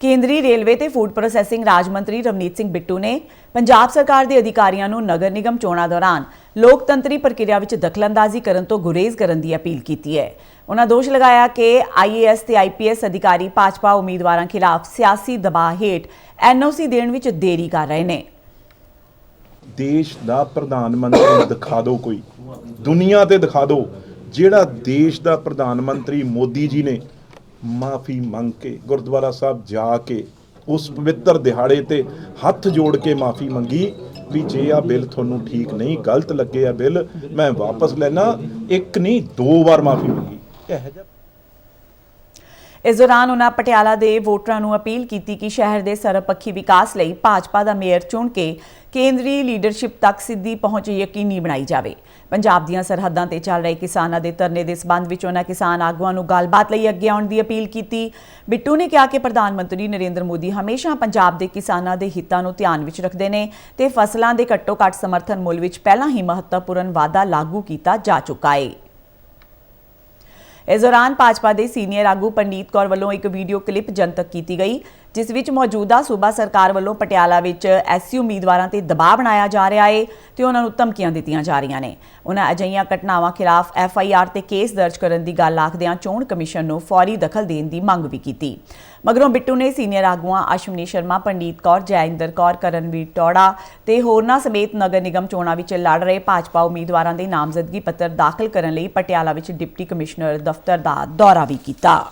ਕੇਂਦਰੀ ਰੇਲਵੇ ਤੇ food processing ਰਾਜ ਮੰਤਰੀ ਰਵਨੀਤ ਸਿੰਘ ਬਿੱਟੂ ਨੇ ਪੰਜਾਬ ਸਰਕਾਰ ਦੇ ਅਧਿਕਾਰੀਆਂ ਨੂੰ ਨਗਰ ਨਿਗਮ ਚੋਣਾਂ ਦੌਰਾਨ ਲੋਕਤੰਤਰੀ ਪ੍ਰਕਿਰਿਆ ਵਿੱਚ ਦਖਲਅੰਦਾਜ਼ੀ ਕਰਨ ਤੋਂ ਗੁਰੇਜ਼ ਕਰਨ ਦੀ ਅਪੀਲ ਕੀਤੀ ਹੈ। ਉਹਨਾਂ ਦੋਸ਼ ਲਗਾਇਆ ਕਿ ਆਈਏਐਸ ਤੇ ਆਈਪੀਐਸ ਅਧਿਕਾਰੀ ਭਾਜਪਾ ਉਮੀਦਵਾਰਾਂ ਖਿਲਾਫ ਸਿਆਸੀ ਦਬਾਅ ਹੇਠ ਐਨਓਸੀ ਦੇਣ ਵਿੱਚ ਦੇਰੀ ਕਰ ਰਹੇ ਨੇ। ਦੇਸ਼ ਦਾ ਪ੍ਰਧਾਨ ਮੰਤਰੀ ਦਿਖਾ ਦਿਓ ਕੋਈ। ਦੁਨੀਆ ਤੇ ਦਿਖਾ ਦਿਓ ਜਿਹੜਾ ਦੇਸ਼ ਦਾ ਪ੍ਰਧਾਨ ਮੰਤਰੀ ਮੋਦੀ ਜੀ ਨੇ ਮਾਫੀ ਮੰਗ ਕੇ, ਗੁਰਦੁਆਰਾ ਸਾਹਿਬ ਜਾ ਕੇ, ਉਸ ਪਵਿੱਤਰ ਦਿਹਾੜੇ ਤੇ ਹੱਥ ਜੋੜ ਕੇ ਮਾਫੀ ਮੰਗੀ ਵੀ ਜੇ ਆ ਬਿੱਲ ਤੁਹਾਨੂੰ ਠੀਕ ਨਹੀਂ, ਗਲਤ ਲੱਗੇ ਆ ਬਿੱਲ, ਮੈਂ ਵਾਪਸ ਲੈਣਾ ਇੱਕ ਨਹੀਂ, ਦੋ ਵਾਰ ਮਾਫੀ ਮੰਗੀ। ਇਹੋ ਜਿਹਾ ਇਸ ਦੌਰਾਨ ਉਹਨਾਂ ਪਟਿਆਲਾ ਦੇ ਵੋਟਰਾਂ ਨੂੰ ਅਪੀਲ ਕੀਤੀ ਕਿ ਸ਼ਹਿਰ ਦੇ ਸਰਬਪੱਖੀ ਵਿਕਾਸ ਲਈ ਭਾਜਪਾ ਦਾ ਮੇਅਰ ਚੁਣ ਕੇ ਕੇਂਦਰੀ ਲੀਡਰਸ਼ਿਪ ਤੱਕ ਸਿੱਧੀ ਪਹੁੰਚ ਯਕੀਨੀ ਬਣਾਈ ਜਾਵੇ। ਪੰਜਾਬ ਦੀਆਂ ਸਰਹੱਦਾਂ ਤੇ ਚੱਲ ਰਹੇ ਕਿਸਾਨਾਂ ਦੇ ਧਰਨੇ ਦੇ ਸਬੰਧ ਵਿੱਚ ਉਹਨਾਂ ਕਿਸਾਨ ਆਗੂਆਂ ਨੂੰ ਗੱਲਬਾਤ ਲਈ ਅੱਗੇ ਆਉਣ ਦੀ ਅਪੀਲ ਕੀਤੀ। ਬਿੱਟੂ ਨੇ ਕਿਹਾ ਕਿ ਪ੍ਰਧਾਨ ਮੰਤਰੀ ਨਰਿੰਦਰ ਮੋਦੀ ਹਮੇਸ਼ਾ ਪੰਜਾਬ ਦੇ ਕਿਸਾਨਾਂ ਦੇ ਹਿੱਤਾਂ ਨੂੰ ਧਿਆਨ ਵਿੱਚ ਰੱਖਦੇ ਨੇ ਤੇ ਫਸਲਾਂ ਦੇ ਘੱਟੋ-ਘੱਟ ਸਮਰਥਨ ਮੁੱਲ ਵਿੱਚ ਪਹਿਲਾਂ ਹੀ ਮਹੱਤਵਪੂਰਨ ਵਾਧਾ ਲਾਗੂ ਕੀਤਾ ਜਾ ਚੁੱਕਾ ਹੈ ਇਸ ਦੌਰਾਨ ਭਾਜਪਾ ਦੇ ਸੀਨੀਅਰ ਆਗੂ ਪੰਡੀਤ ਕੌਰ ਵੱਲੋਂ ਇੱਕ ਵੀਡੀਓ ਕਲਿੱਪ ਜਨਤਕ ਕੀਤੀ ਗਈ। ਜਿਸ ਵਿੱਚ ਮੌਜੂਦਾ ਸੂਬਾ ਸਰਕਾਰ ਵੱਲੋਂ ਪਟਿਆਲਾ ਵਿੱਚ ਐਸਸੀ ਉਮੀਦਵਾਰਾਂ ਤੇ ਦਬਾਅ ਬਣਾਇਆ ਜਾ ਰਿਹਾ ਹੈ ਤੇ ਉਹਨਾਂ ਨੂੰ ਧਮਕੀਆਂ ਦਿੱਤੀਆਂ ਜਾ ਰਹੀਆਂ ਨੇ। ਉਹਨਾਂ ਅਜਿਹੀਆਂ ਘਟਨਾਵਾਂ ਖਿਲਾਫ ਐਫ ਆਈ ਆਰ ਤੇ ਕੇਸ ਦਰਜ ਕਰਨ ਦੀ ਗੱਲ ਆਖਦਿਆਂ ਚੋਣ ਕਮਿਸ਼ਨ ਨੂੰ ਫੌਰੀ ਦਖਲ ਦੇਣ ਦੀ ਮੰਗ ਵੀ ਕੀਤੀ। ਮਗਰੋਂ ਬਿੱਟੂ ਨੇ ਸੀਨੀਅਰ ਆਗੂਆਂ ਅਸ਼ਵਨੀ ਸ਼ਰਮਾ, ਪੰਡੀਤ ਕੌਰ, ਜੈਇੰਦਰ ਕੌਰ, ਕਰਨਵੀਰ ਟੌੜਾ ਤੇ ਹੋਰਨਾਂ ਸਮੇਤ ਨਗਰ ਨਿਗਮ ਚੋਣਾਂ ਵਿੱਚ ਲੜ ਰਹੇ ਭਾਜਪਾ ਉਮੀਦਵਾਰਾਂ ਦੇ ਨਾਮਜ਼ਦਗੀ ਪੱਤਰ ਦਾਖਲ ਕਰਨ ਲਈ ਪਟਿਆਲਾ ਵਿੱਚ ਡਿਪਟੀ ਕਮਿਸ਼ਨਰ ਦਫ਼ਤਰ ਦਾ ਦੌਰਾ ਵੀ ਕੀਤਾ।